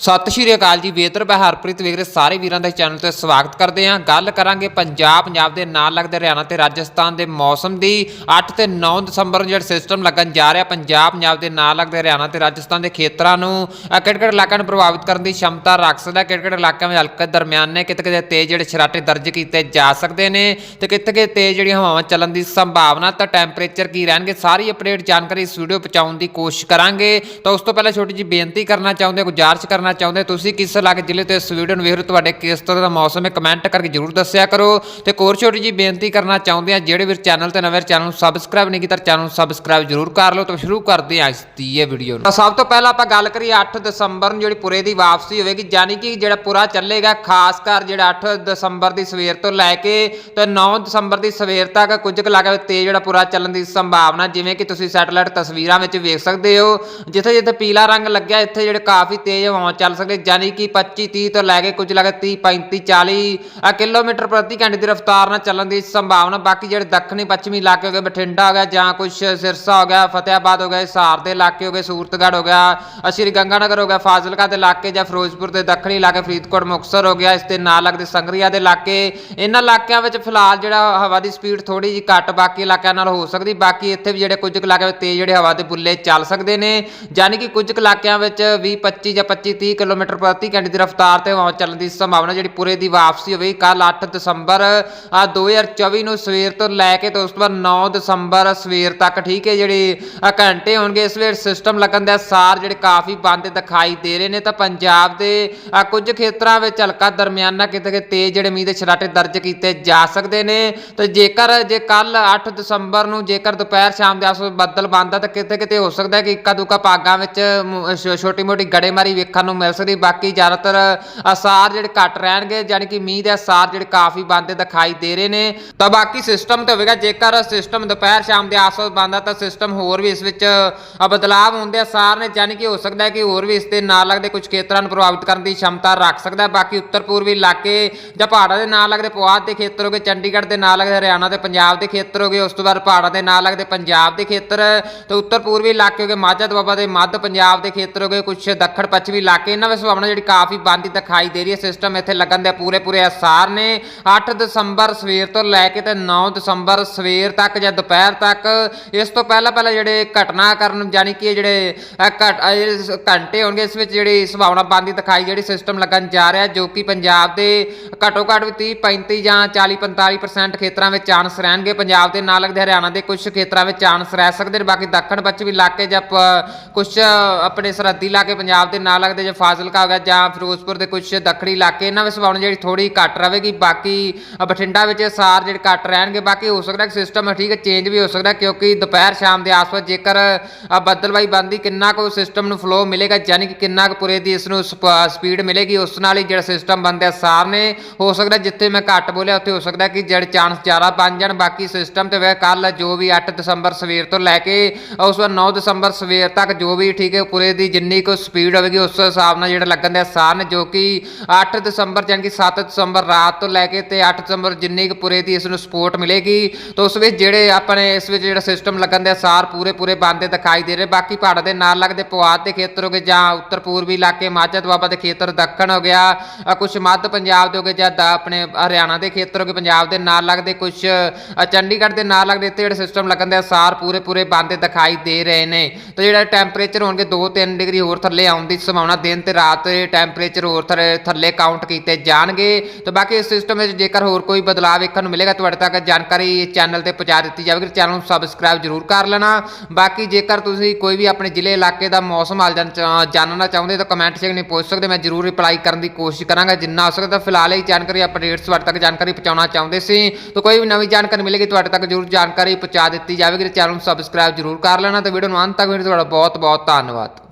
ਸਤਿ ਸ਼੍ਰੀ ਅਕਾਲ ਜੀ ਵੇਦਰ ਬਹਾਰਪ੍ਰੀਤ ਵੇਖ ਰਹੇ ਸਾਰੇ ਵੀਰਾਂ ਦਾ ਚੈਨਲ ਤੇ ਸਵਾਗਤ ਕਰਦੇ ਹਾਂ। ਗੱਲ ਕਰਾਂਗੇ ਪੰਜਾਬ ਪੰਜਾਬ ਦੇ ਨਾਲ ਲੱਗਦੇ ਹਰਿਆਣਾ ਤੇ ਰਾਜਸਥਾਨ ਦੇ ਮੌਸਮ ਦੀ। 8 ਤੇ 9 ਦਸੰਬਰ ਨੂੰ ਜਿਹੜਾ ਸਿਸਟਮ ਲੱਗਣ ਜਾ ਰਿਹਾ ਪੰਜਾਬ ਪੰਜਾਬ ਦੇ ਨਾਲ ਲੱਗਦੇ ਹਰਿਆਣਾ ਤੇ ਰਾਜਸਥਾਨ ਦੇ ਖੇਤਰਾਂ ਨੂੰ। ਕਿਹੜੇ ਕਿਹੜੇ ਇਲਾਕਿਆਂ ਨੂੰ ਪ੍ਰਭਾਵਿਤ ਕਰਨ ਦੀ ਸ਼ਮਤਾ ਰੱਖ ਸਕਦਾ ਕਿਹੜੇ ਕਿਹੜੇ ਇਲਾਕਿਆਂ ਵਿੱਚ ਹਲਕੇ ਦਰਮਿਆਨ ਨੇ ਕਿਤੇ ਕਿਤੇ ਤੇਜ਼ ਜਿਹੜੇ ਛਰਾਟੇ ਦਰਜ ਕੀਤੇ ਜਾ ਸਕਦੇ ਨੇ ਤੇ ਕਿਤੇ ਕਿਤੇ ਤੇਜ਼ ਜਿਹੜੀਆਂ ਹਵਾਵਾਂ ਚੱਲਣ ਦੀ ਸੰਭਾਵਨਾ ਤਾਂ ਟੈਂਪਰੇਚਰ ਕੀ ਰਹਿਣਗੇ? ਸਾਰੀ ਅਪਡੇਟ ਜਾਣਕਾਰੀ ਇਸ ਵੀਡੀਓ ਪਹੁੰਚਾਉਣ ਦੀ ਕੋਸ਼ਿਸ਼ ਕਰਾਂਗੇ। ਤਾਂ ਉਸ ਤੋਂ ਪਹਿਲਾਂ ਛੋਟੀ ਜਿਹੀ ਬੇਨਤੀ ਕਰਨਾ ਚਾਹੁੰਦੇ ਗੁਜ਼ਾਰਿਸ਼ ਕਰਨਾ ਚਾਹੁੰਦੇ ਤੁਸੀਂ? ਕਿਸ ਲੱਗ ਜ਼ਿਲ੍ਹੇ ਤੇ ਸਵੀਡਨ ਵੀਡੀਓ ਵੇਖ ਤੁਹਾਡੇ ਕਿਸ ਤਰ੍ਹਾਂ ਦਾ ਮੌਸਮ ਹੈ? ਕਮੈਂਟ ਕਰਕੇ ਜਰੂਰ ਦੱਸਿਆ ਕਰੋ। ਤੇ ਕੋਰ ਛੋਟੀ ਜਿਹੀ ਬੇਨਤੀ ਕਰਨਾ ਚਾਹੁੰਦੇ ਆ ਜਿਹੜੇ ਵੀਰ ਚੈਨਲ ਤੇ ਨਵੇਂ ਚੈਨਲ ਨੂੰ ਸਬਸਕ੍ਰਾਈਬ ਨਹੀਂ ਕੀਤਾ, ਚੈਨਲ ਨੂੰ ਸਬਸਕ੍ਰਾਈਬ ਜਰੂਰ ਕਰ ਲਓ। ਤਾਂ ਸ਼ੁਰੂ ਕਰਦੇ ਹਾਂ ਇਸ ਦੀ ਇਹ ਵੀਡੀਓ ਨੂੰ। ਤਾਂ ਸਭ ਤੋਂ ਪਹਿਲਾਂ ਆਪਾਂ ਗੱਲ ਕਰੀਏ 8 ਦਸੰਬਰ ਨੂੰ ਜਿਹੜੀ ਪੁਰੇ ਦੀ ਵਾਪਸੀ ਹੋਵੇਗੀ, ਯਾਨੀ ਕਿ ਜਿਹੜਾ ਪੂਰਾ ਚੱਲੇਗਾ, ਖਾਸ ਕਰ ਜਿਹੜਾ 8 ਦਸੰਬਰ ਦੀ ਸਵੇਰ ਤੋਂ ਲੈ ਕੇ ਤੇ 9 ਦਸੰਬਰ ਦੀ ਸਵੇਰ ਤੱਕ ਕੁਝ ਕੁ ਇਲਾਕਿਆਂ ਵਿੱਚ ਤੇਜ਼ ਜਿਹੜਾ ਪੂਰਾ ਚੱਲਣ ਦੀ ਸੰਭਾਵਨਾ, ਜਿਵੇਂ ਕਿ ਤੁਸੀਂ ਸੈਟਲਾਈਟ ਤਸਵੀਰਾਂ ਵਿੱਚ ਵੇਖ ਸਕਦੇ ਹੋ। ਜਿੱਥੇ ਜਿੱਥੇ ਪੀਲਾ ਰੰਗ ਲੱਗਿਆ, ਇੱਥੇ ਜਿਹੜੇ ਕਾਫੀ ਤੇਜ਼ ਹਵਾਵਾਂ ਚੱਲ ਸਕਦੇ ਯਾਨੀ ਕਿ 25 30 ਤੋਂ ਲੈ ਕੇ ਕੁਝ ਇਲਾਕੇ 30 35 40 ਅ, ਕਿਲੋਮੀਟਰ ਪ੍ਰਤੀ ਘੰਟੇ ਦੀ ਰਫ਼ਤਾਰ ਨਾਲ ਚੱਲਣ ਦੀ ਸੰਭਾਵਨਾ। ਬਾਕੀ ਜਿਹੜੇ ਦੱਖਣੀ, ਪੱਛਮੀ ਇਲਾਕੇ ਹੋ ਗਏ, ਬਠਿੰਡਾ ਹੋ ਗਿਆ, ਜਾਂ ਕੁਝ ਸਿਰਸਾ ਹੋ ਗਿਆ ਫਤਿਆਬਾਦ ਹੋ ਗਿਆ, ਹਿਸਾਰ ਦੇ ਇਲਾਕੇ ਹੋ ਗਏ, ਸੂਰਤਗੜ੍ਹ ਹੋ ਗਿਆ ਸ਼੍ਰੀ ਗੰਗਾਨਗਰ ਹੋ ਗਿਆ, ਫਾਜ਼ਿਲਕਾ ਦੇ ਇਲਾਕੇ ਜਾਂ ਫਿਰੋਜ਼ਪੁਰ ਦੇ ਦੱਖਣੀ ਇਲਾਕੇ, ਫਰੀਦਕੋਟ, ਮੁਕਤਸਰ ਹੋ ਗਿਆ, ਇਸ ਦੇ ਨਾਲ ਲੱਗਦੇ ਸੰਗਰੀਆ ਦੇ ਇਲਾਕੇ। ਇਹਨਾਂ ਇਲਾਕਿਆਂ ਵਿੱਚ ਫਿਲਹਾਲ ਜਿਹੜਾ ਹਵਾ ਦੀ ਸਪੀਡ ਥੋੜੀ ਜਿਹੀ ਘੱਟ, ਬਾਕੀ ਇਲਾਕਿਆਂ ਨਾਲ ਹੋ ਸਕਦੀ। ਬਾਕੀ ਇੱਥੇ ਵੀ ਜਿਹੜੇ ਕੁਝ ਕੁ ਇਲਾਕਿਆਂ ਵਿੱਚ ਤੇਜ਼ ਜਿਹੜੇ ਹਵਾ ਦੇ ਬੁੱਲੇ ਚੱਲ ਸਕਦੇ ਨੇ। ਯਾਨੀ ਕਿ ਕੁਝ ਕੁ ਇਲਾਕਿਆਂ ਵਿੱਚ 20 25 ਜਾਂ 25 30 ਕਿਲੋਮੀਟਰ ਪ੍ਰਤੀ ਘੰਟੇ ਦੀ ਰਫ਼ਤਾਰ ਤੇ ਹਵਾ ਚੱਲਣ ਦੀ ਸੰਭਾਵਨਾ ਜਿਹੜੀ ਪੂਰੇ ਦੀ ਵਾਪਸੀ ਹੋਵੇਗੀ ਕੱਲ 8 ਦਸੰਬਰ ਆ 2024 ਨੂੰ ਸਵੇਰ ਤੋਂ ਲੈ ਕੇ ਤੇ ਉਸ ਤੋਂ ਬਾਅਦ 9 ਦਸੰਬਰ ਸਵੇਰ ਤੱਕ ਠੀਕ ਹੈ ਜਿਹੜੇ ਘੰਟੇ ਹੋਣਗੇ ਇਸ ਵੇਲੇ ਸਿਸਟਮ ਲੱਗਣ ਦਾ ਸਾਰ ਜਿਹੜੇ ਕਾਫੀ ਬੰਦ ਦਿਖਾਈ ਦੇ ਰਹੇ ਨੇ ਤਾਂ ਪੰਜਾਬ ਦੇ ਅ, ਕੁਝ ਖੇਤਰਾਂ ਵਿੱਚ ਹਲਕਾ ਦਰਮਿਆਨਾ ਕਿਤੇ ਕਿਤੇ ਤੇਜ਼ ਜਿਹੜੇ ਮੀਂਹ ਦੇ ਛਰਾਟੇ ਦਰਜ ਕੀਤੇ ਜਾ ਸਕਦੇ ਨੇ। ਤੇ ਜੇਕਰ ਜੇ ਕੱਲ 8 ਦਸੰਬਰ ਨੂੰ ਜੇਕਰ ਦੁਪਹਿਰ ਸ਼ਾਮ ਦੇ ਆਸ ਬੱਦਲ ਬੰਦਾ ਤਾਂ ਕਿਤੇ ਕਿਤੇ ਹੋ ਸਕਦਾ ਹੈ ਕਿ ਇੱਕਾ ਦੁੱਕਾ ਪਾਗਾਂ ਵਿੱਚ ਛੋਟੀ ਮੋਟੀ ਗੜੇਮਾਰੀ ਵੇਖਣ ਨੂੰ ਮਿਲ ਸਕਦੀ, ਬਾਕੀ ਜ਼ਿਆਦਾਤਰ ਅਸਾਰ ਜਿਹੜੇ ਘੱਟ ਰਹਿਣਗੇ ਯਾਨੀ ਕਿ ਮੀਂਹ ਦੇ ਅਸਾਰ ਜਿਹੜੇ ਕਾਫੀ ਬੰਦੇ ਦਿਖਾਈ ਦੇ ਰਹੇ ਨੇ। ਤਾਂ ਬਾਕੀ ਸਿਸਟਮ ਤੇ ਹੋਵੇਗਾ, ਜੇਕਰ ਸਿਸਟਮ ਦੁਪਹਿਰ ਸ਼ਾਮ ਦੇ ਆਸ-ਪਾਸ ਬੰਦਾ ਤਾਂ ਸਿਸਟਮ ਹੋਰ ਵੀ ਇਸ ਵਿੱਚ ਬਦਲਾਅ ਬਦਲਾਵ ਹੁੰਦੇ ਅਸਾਰ ਨੇ। ਯਾਨੀ ਕਿ ਹੋ ਸਕਦਾ ਹੈ ਕਿ ਹੋਰ ਵੀ ਇਸ ਦੇ ਨਾਲ ਲੱਗਦੇ ਕੁਝ ਖੇਤਰਾਂ ਨੂੰ ਪ੍ਰਭਾਵਿਤ ਕਰਨ ਦੀ ਸ਼ਮਤਾ ਰੱਖ ਸਕਦਾ ਹੈ। ਬਾਕੀ ਉੱਤਰ ਪੂਰਬੀ ਇਲਾਕੇ ਜਾਂ ਪਹਾੜਾਂ ਦੇ ਨਾਲ ਲੱਗਦੇ ਪੁਆਧ ਦੇ ਖੇਤਰ ਹੋਗੇ ਚੰਡੀਗੜ੍ਹ ਦੇ ਨਾਲ ਲੱਗਦੇ ਹਰਿਆਣਾ ਤੇ ਪੰਜਾਬ ਦੇ ਖੇਤਰ ਹੋਗੇ ਉਸ ਤੋਂ ਬਾਅਦ ਪਹਾੜਾਂ ਦੇ ਨਾਲ ਲੱਗਦੇ ਪੰਜਾਬ ਦੇ ਖੇਤਰ। ਤੇ ਉੱਤਰ ਪੂਰਬੀ ਇਲਾਕੇ ਹੋਗੇ ਮਾਝਾ ਦੁਆਬਾ ਦੇ ਮੱਧ ਪੰਜਾਬ ਦੇ ਖੇਤਰ ਹੋਗੇ ਕੁਝ ਦੱਖਣ ਪੱਛਮੀ ਇਲਾਕੇ ਇਹਨਾਂ ਵਿੱਚ ਸੁਭਾਵਨਾ ਜਿਹੜੀ ਕਾਫੀ ਬੰਦੀ ਦਿਖਾਈ ਦੇ ਰਹੀ ਹੈ। ਸਿਸਟਮ ਇੱਥੇ ਲੱਗਣ ਦੇ ਪੂਰੇ ਪੂਰੇ ਅਸਾਰ ਨੇ। 8 ਦਸੰਬਰ ਸਵੇਰ ਤੋਂ ਲੈ ਕੇ ਤੇ 9 ਦਸੰਬਰ ਸਵੇਰ ਤੱਕ ਜਾਂ ਦੁਪਹਿਰ ਤੱਕ ਇਸ ਤੋਂ ਪਹਿਲਾਂ ਪਹਿਲਾਂ ਜਿਹੜੇ ਘਟਨਾ ਕਰਨ ਯਾਨੀ ਕਿ ਜਿਹੜੇ ਘੰਟੇ ਹੋਣਗੇ ਇਸ ਵਿੱਚ ਜਿਹੜੀ ਸੰਭਾਵਨਾ ਬੰਦੀ ਦਿਖਾਈ ਜਿਹੜੀ ਸਿਸਟਮ ਲੱਗਣ ਜਾ ਰਿਹਾ ਜੋ ਕਿ ਪੰਜਾਬ ਦੇ ਘੱਟੋ ਘੱਟ ਵੀ 30 35 ਜਾਂ 40 45% ਖੇਤਰਾਂ ਵਿੱਚ ਚਾਂਸ ਰਹਿਣਗੇ। ਪੰਜਾਬ ਦੇ ਨਾਲ ਲੱਗਦੇ ਹਰਿਆਣਾ ਦੇ ਕੁਝ ਖੇਤਰਾਂ ਵਿੱਚ ਚਾਂਸ ਰਹਿ ਸਕਦੇ ਨੇ। ਬਾਕੀ ਦੱਖਣ ਪੱਛਮੀ ਇਲਾਕੇ ਜਾਂ ਕੁਝ ਆਪਣੇ ਸਰਹੱਦੀ ਇਲਾਕੇ ਪੰਜਾਬ ਦੇ ਨਾਲ ਲੱਗਦੇ ਜੇ ਫਾਜ਼ਿਲਕਾ ਹੋ ਗਿਆ ਜਾਂ ਫਿਰੋਜ਼ਪੁਰ ਦੇ ਕੁਝ ਦੱਖਣੀ ਇਲਾਕੇ ਇਹਨਾਂ ਵਿੱਚ ਸੰਭਾਵਨਾ ਜਿਹੜੀ ਥੋੜੀ ਘੱਟ ਰਹੇਗੀ ਬਾਕੀ ਬਠਿੰਡਾ ਵਿੱਚ ਸਾਰ ਜਿਹੜੇ ਘੱਟ ਰਹਿਣਗੇ ਬਾਕੀ ਹੋ ਸਕਦਾ ਕਿ ਸਿਸਟਮ ਠੀਕ ਹੈ ਚੇਂਜ ਵੀ ਹੋ ਸਕਦਾ ਕਿਉਂਕਿ ਦੁਪਹਿਰ ਸ਼ਾਮ ਦੇ ਆਸ-ਪਾਸ ਜੇਕਰ ਅ, ਬੱਦਲਬਾਈ ਬੰਦੀ ਕਿੰਨਾ ਕੁ ਸਿਸਟਮ ਨੂੰ ਫਲੋ ਮਿਲੇਗਾ ਯਾਨੀ ਕਿ ਕਿੰਨਾ ਕੁ ਪੁਰੇ ਦੀ ਇਸ ਨੂੰ ਸਪੀਡ ਮਿਲੇਗੀ ਉਸ ਨਾਲ ਹੀ ਜਿਹੜਾ ਸਿਸਟਮ ਬੰਦੇ ਸਾਰ ਨੇ ਹੋ ਸਕਦਾ ਜਿੱਥੇ ਮੈਂ ਘੱਟ ਬੋਲਿਆ ਉੱਥੇ ਹੋ ਸਕਦਾ ਕਿ ਜਿਹੜੇ ਚਾਂਸ ਜ਼ਿਆਦਾ ਬਣ ਜਾਣ ਬਾਕੀ ਸਿਸਟਮ ਤੇ ਵੇ ਕੱਲ ਜੋ ਵੀ 8 ਦਸੰਬਰ ਸਵੇਰ ਤੋਂ ਲੈ ਕੇ ਉਸ ਵਾਰ 9 ਦਸੰਬਰ ਸਵੇਰ ਤੱਕ ਜੋ ਵੀ ਠੀਕ ਹੈ ਪੁਰੇ ਦੀ ਜਿੰਨੀ ਕੁ ਸਪੀਡ ਹੋਵੇਗੀ ਉਸ ਹਿਸਾਬ ਨਾਲ ਜਿਹੜਾ ਲੱਗਣ ਦੇ ਆਸਾਰ ਨੇ ਜੋ ਕਿ 8 ਦਸੰਬਰ ਯਾਨੀ ਕਿ 7 ਦਸੰਬਰ ਰਾਤ ਤੋਂ ਲੈ ਕੇ ਤੇ 8 ਦਸੰਬਰ ਜਿੰਨੀ ਕੁ ਪੂਰੇ ਦੀ ਇਸ ਨੂੰ ਸਪੋਰਟ ਮਿਲੇਗੀ ਤਾਂ ਉਸ ਵਿੱਚ ਜਿਹੜੇ ਆਪਣੇ ਇਸ ਵਿੱਚ ਜਿਹੜਾ ਸਿਸਟਮ ਲੱਗਣ ਦੇ ਆਸਾਰ ਪੂਰੇ ਪੂਰੇ ਬੰਦੇ ਦਿਖਾਈ ਦੇ ਰਹੇ। ਬਾਕੀ ਪਹਾੜ ਦੇ ਨਾਲ ਲੱਗਦੇ ਪੁਆਧ ਦੇ ਖੇਤਰ ਹੋ ਗਏ ਜਾਂ ਉੱਤਰ ਪੂਰਬੀ ਇਲਾਕੇ ਮਾਝਾ ਦੁਆਬਾ ਦੇ ਖੇਤਰ ਦੱਖਣ ਹੋ ਗਿਆ ਅ, ਕੁਛ ਮੱਧ ਪੰਜਾਬ ਦੇ ਹੋ ਗਏ ਜਾਂ ਦਾ ਆਪਣੇ ਹਰਿਆਣਾ ਦੇ ਖੇਤਰ ਹੋ ਗਏ ਪੰਜਾਬ ਦੇ ਨਾਲ ਲੱਗਦੇ ਕੁਝ ਚੰਡੀਗੜ੍ਹ ਦੇ ਨਾਲ ਲੱਗਦੇ ਇੱਥੇ ਜਿਹੜੇ ਸਿਸਟਮ ਲੱਗਣ ਦੇ ਆਸਾਰ ਪੂਰੇ ਪੂਰੇ ਬੰਦੇ ਦਿਖਾਈ ਦੇ ਰਹੇ ਨੇ। ਤੇ ਜਿਹੜਾ ਟੈਂਪਰੇਚਰ ਹੋਣਗੇ 2-3 ਡਿਗਰੀ ਹੋਰ ਥੱਲੇ ਆਉਣ ਦੀ ਸੰਭਾਵਨਾ ਦਿਨ ਤੇ ਰਾਤ ਦੇ ਟੈਂਪਰੇਚਰ ਹੋਰ ਥੱਲੇ ਥੱਲੇ ਕਾਊਂਟ ਕੀਤੇ ਜਾਣਗੇ। ਤੇ ਬਾਕੀ ਇਸ ਸਿਸਟਮ ਵਿੱਚ ਜੇਕਰ ਹੋਰ ਕੋਈ ਬਦਲਾਅ ਵੇਖਣ ਨੂੰ ਮਿਲੇਗਾ, ਤੁਹਾਡੇ ਤੱਕ ਜਾਣਕਾਰੀ ਚੈਨਲ ਤੇ ਪਹੁੰਚਾ ਦਿੱਤੀ ਜਾਵੇਗੀ। ਚੈਨਲ ਨੂੰ ਸਬਸਕ੍ਰਾਈਬ ਜ਼ਰੂਰ ਕਰ ਲੈਣਾ। ਬਾਕੀ ਜੇਕਰ ਤੁਸੀਂ ਕੋਈ ਵੀ ਆਪਣੇ ਜ਼ਿਲ੍ਹੇ, ਇਲਾਕੇ ਦਾ ਮੌਸਮ ਹਾਲ ਜਾਣ- ਚ- ਜਾਣਨਾ ਚਾਹੁੰਦੇ ਤਾਂ ਕਮੈਂਟ ਸੈਕਸ਼ਨ ਵਿੱਚ ਪੁੱਛ ਸਕਦੇ ਮੈਂ ਜ਼ਰੂਰ ਰਿਪਲਾਈ ਕਰਨ ਦੀ ਕੋਸ਼ਿਸ਼ ਕਰਾਂਗਾ। ਜਿੰਨਾ ਹੋ ਸਕਦਾ ਫਿਲਹਾਲ ਇਹ ਜਾਣਕਾਰੀ ਅਪਡੇਟਸ ਤੁਹਾਡੇ ਤੱਕ ਜਾਣਕਾਰੀ ਪਹੁੰਚਾਉਣਾ ਚਾਹੁੰਦੇ ਸੀ। ਤਾਂ ਕੋਈ ਵੀ ਨਵੀਂ ਜਾਣਕਾਰੀ ਮਿਲੇਗੀ, ਤੁਹਾਡੇ ਤੱਕ ਜ਼ਰੂਰ ਜਾਣਕਾਰੀ ਪਹੁੰਚਾ ਦਿੱਤੀ ਜਾਵੇਗੀ। ਚੈਨਲ ਨੂੰ ਸਬਸਕ੍ਰਾਈਬ ਜ਼ਰੂਰ ਕਰ ਲੈਣਾ। ਤੇ ਵੀਡੀਓ ਨੂੰ ਅੰਤ ਤੱਕ ਵੇਖਣ ਤੁਹਾਡਾ ਬਹੁਤ ਬਹੁਤ ਧੰਨਵਾਦ।